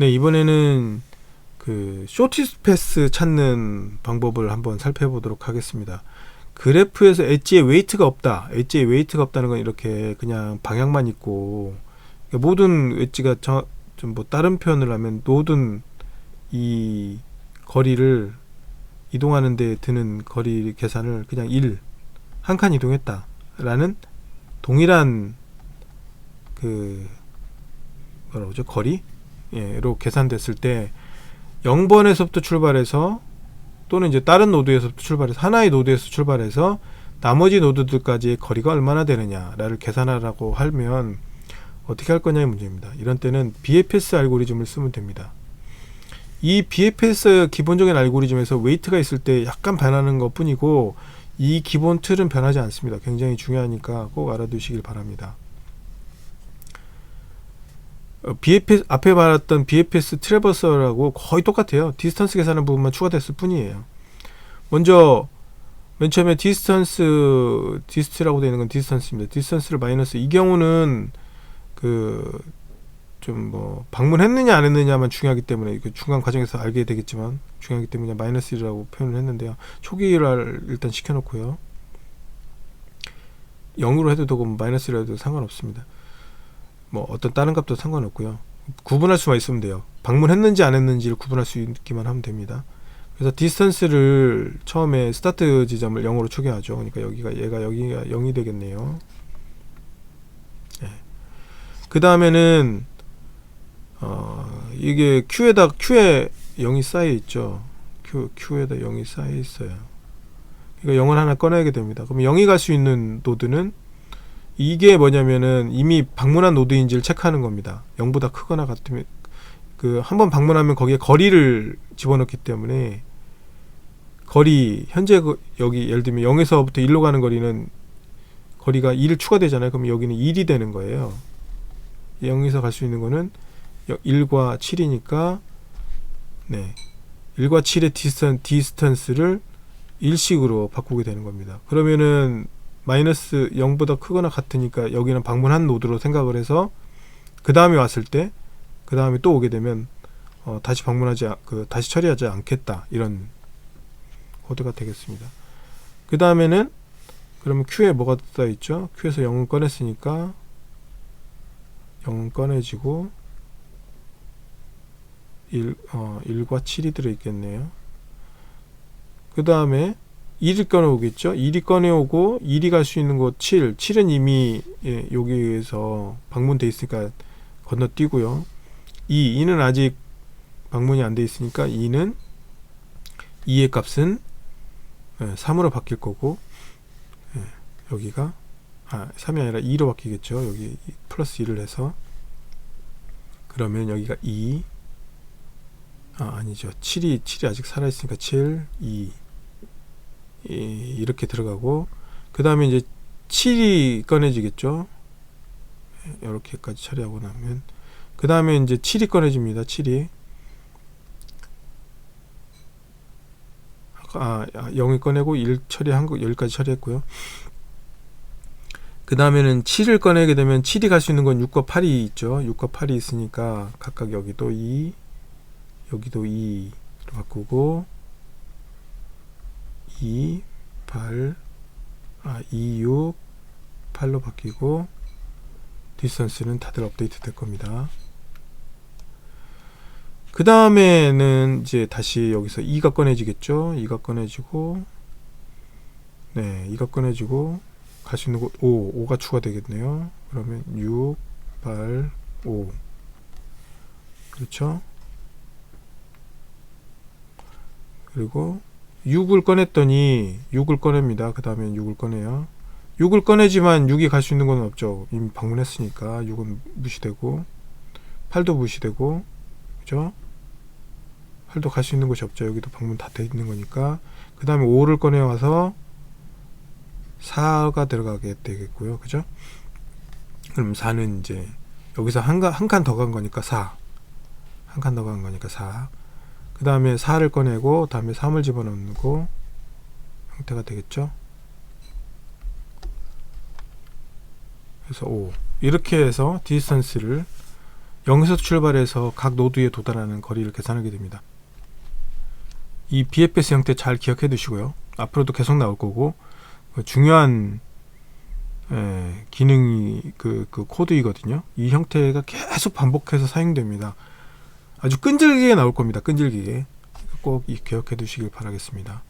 네, 이번에는 그 쇼티스 패스 찾는 방법을 한번 살펴보도록 하겠습니다. 그래프에서 엣지에 웨이트가 없다. 엣지에 웨이트가 없다는 건 이렇게 그냥 방향만 있고 그러니까 모든 엣지가 좀뭐 다른 표현을 하면 모든 이 거리를 이동하는 데 드는 거리 계산을 그냥 1, 한 칸 이동했다. 라는 동일한 그 뭐라 그러죠? 거리? 예,로 계산됐을 때 0번에서부터 출발해서 또는 이제 다른 노드에서부터 출발해서 하나의 노드에서 출발해서 나머지 노드들까지의 거리가 얼마나 되느냐를 계산하라고 하면 어떻게 할 거냐의 문제입니다. 이런 때는 BFS 알고리즘을 쓰면 됩니다. 이 BFS 기본적인 알고리즘에서 웨이트가 있을 때 약간 변하는 것 뿐이고 이 기본 틀은 변하지 않습니다. 굉장히 중요하니까 꼭 알아두시길 바랍니다. 어, BFS 앞에 말했던 BFS 트래버서라고 거의 똑같아요. 디스턴스 계산하는 부분만 추가됐을 뿐이에요. 먼저 맨 처음에 디스턴스 디스트라고 되어 있는 건 디스턴스입니다. 디스턴스를 마이너스 이 경우는 그 좀 뭐 방문했느냐 안 했느냐만 중요하기 때문에 그 중간 과정에서 알게 되겠지만 중요하기 때문에 마이너스 1이라고 표현을 했는데요. 초기를 일단 시켜놓고요. 0으로 해도 되고 마이너스 1로 해도 상관없습니다. 뭐 어떤 다른 값도 상관없고요. 구분할 수만 있으면 돼요. 방문했는지 안 했는지를 구분할 수 있기만 하면 됩니다. 그래서 디스턴스를 처음에 스타트 지점을 0으로 초기하죠. 그러니까 여기가 얘가 여기가 0이 되겠네요. 네. 그 다음에는 어, 이게 Q에다 Q에 0이 쌓여 있죠. Q, Q에다 0이 쌓여 있어요. 그러니까 0을 하나 꺼내게 됩니다. 그럼 0이 갈 수 있는 노드는 이게 뭐냐면은 이미 방문한 노드인지를 체크하는 겁니다. 0보다 크거나 같으면 그 한 번 방문하면 거기에 거리를 집어넣기 때문에 거리 현재 그 여기 예를 들면 0에서부터 1로 가는 거리는 거리가 1 추가되잖아요. 그럼 여기는 1이 되는 거예요. 0에서 갈 수 있는 거는 1과 7이니까 네. 1과 7의 디스턴, 디스턴스를 1식으로 바꾸게 되는 겁니다. 그러면은 마이너스 0보다 크거나 같으니까 여기는 방문한 노드로 생각을 해서 그 다음에 왔을 때 그 다음에 또 오게 되면 어, 다시 방문하지 그 다시 처리하지 않겠다 이런 코드가 되겠습니다. 그 다음에는 그러면 Q에 뭐가 써 있죠? Q에서 0을 꺼냈으니까 0은 꺼내지고 1, 어, 1과 7이 들어있겠네요. 그 다음에 1이 꺼내오겠죠. 1이 꺼내오고 1이 갈 수 있는 곳 7. 7은 이미 예, 여기에서 방문돼 있으니까 건너뛰고요. 2. 2는 아직 방문이 안 돼 있으니까 2는 2의 값은 예, 3으로 바뀔 거고 예, 여기가 아 3이 아니라 2로 바뀌겠죠. 여기 플러스 1을 해서 그러면 여기가 2 아, 아니죠. 7이 7이 아직 살아 있으니까 7, 2 이렇게 들어가고 그 다음에 이제 7이 꺼내지겠죠? 이렇게까지 처리하고 나면. 그 다음에 이제 7이 꺼내집니다 7이. 아 0이 아, 꺼내고 1 처리한 거 10까지 처리했고요. 그 다음에는 7을 꺼내게 되면 7이 갈 수 있는 건 6과 8이 있죠. 6과 8이 있으니까 각각 여기도 2 여기도 2로 바꾸고 2, 8, 아, 2, 6, 8로 바뀌고 디스턴스는 다들 업데이트 될 겁니다. 그 다음에는 이제 다시 여기서 2가 꺼내지겠죠? 2가 꺼내지고 네, 2가 꺼내지고 갈 수 있는 곳 5, 5가 추가되겠네요. 그러면 6, 8, 5 그렇죠? 그리고 6을 꺼냈더니 6을 꺼냅니다. 그 다음에 6을 꺼내요. 6을 꺼내지만 6이 갈 수 있는 건 없죠. 이미 방문했으니까 6은 무시되고 8도 무시되고 그죠? 8도 갈 수 있는 곳이 없죠. 여기도 방문 다 돼 있는 거니까 그 다음에 5를 꺼내와서 4가 들어가게 되겠고요. 그죠? 그럼 4는 이제 여기서 한 칸 더 간 거니까 4. 한 칸 더 간 거니까 4. 그 다음에 4를 꺼내고 다음에 3을 집어넣고 형태가 되겠죠 그래서 5 이렇게 해서 디스턴스를 0에서 출발해서 각 노드에 도달하는 거리를 계산하게 됩니다. 이 BFS 형태 잘 기억해 두시고요. 앞으로도 계속 나올 거고 그 중요한 예, 기능이 그, 그 코드이거든요. 이 형태가 계속 반복해서 사용됩니다. 아주 끈질기게 나올 겁니다. 끈질기게 꼭 이- 기억해 두시길 바라겠습니다.